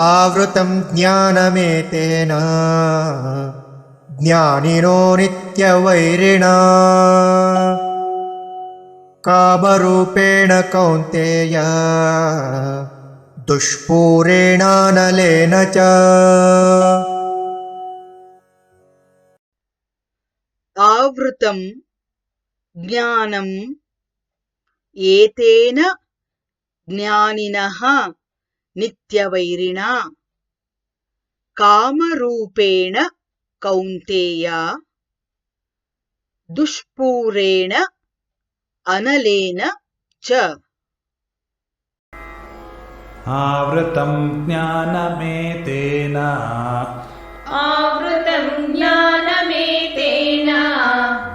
आवृतं ज्ञानमेतेन। ज्ञानिनो नित्यवैरिणा। कामरूपेण कौन्तेय। दुष्पूरेणानलेन च। आवृतं ज्ञानम् एतेन ज्ञानिनः नित्यवैरिणा कामरूपेण कौन्तेय दुष्पूरेण अनलेन च आवृतं ज्ञानमेतेन आवृतं ज्ञानमेतेन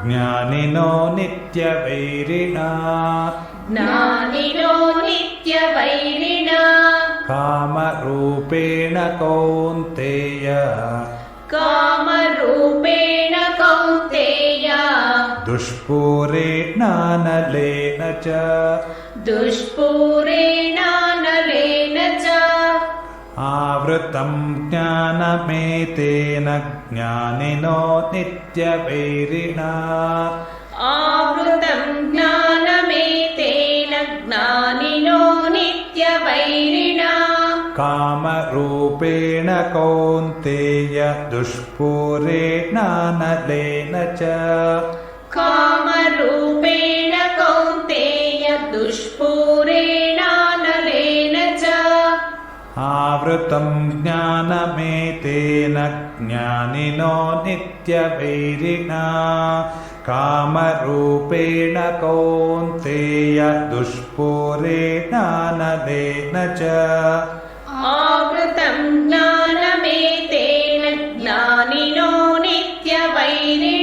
ज्ञानिनो नित्यवैरिणा कामरूपेण कौन्तेय। कामरूपेण कौन्तेय। दुष्पूरेणानलेन च। दुष्पूरेणानलेन च। आवृतं ज्ञानमेतेन ज्ञानिनो नित्यवैरिणा। आवृतं ज्ञानमेतेन कामरूपेण कौन्तेय दुष्पूरेणानलेन च। कामरूपेण कौन्तेय दुष्पूरेणानलेन च। आवृतं ज्ञानमेतेन ज्ञानिनो नित्यवैरिणा। कामरूपेण कौन्तेय दुष्पूरेणानलेन च आवृतं ज्ञानमेतेन ज्ञानिनो नित्यवैरिणा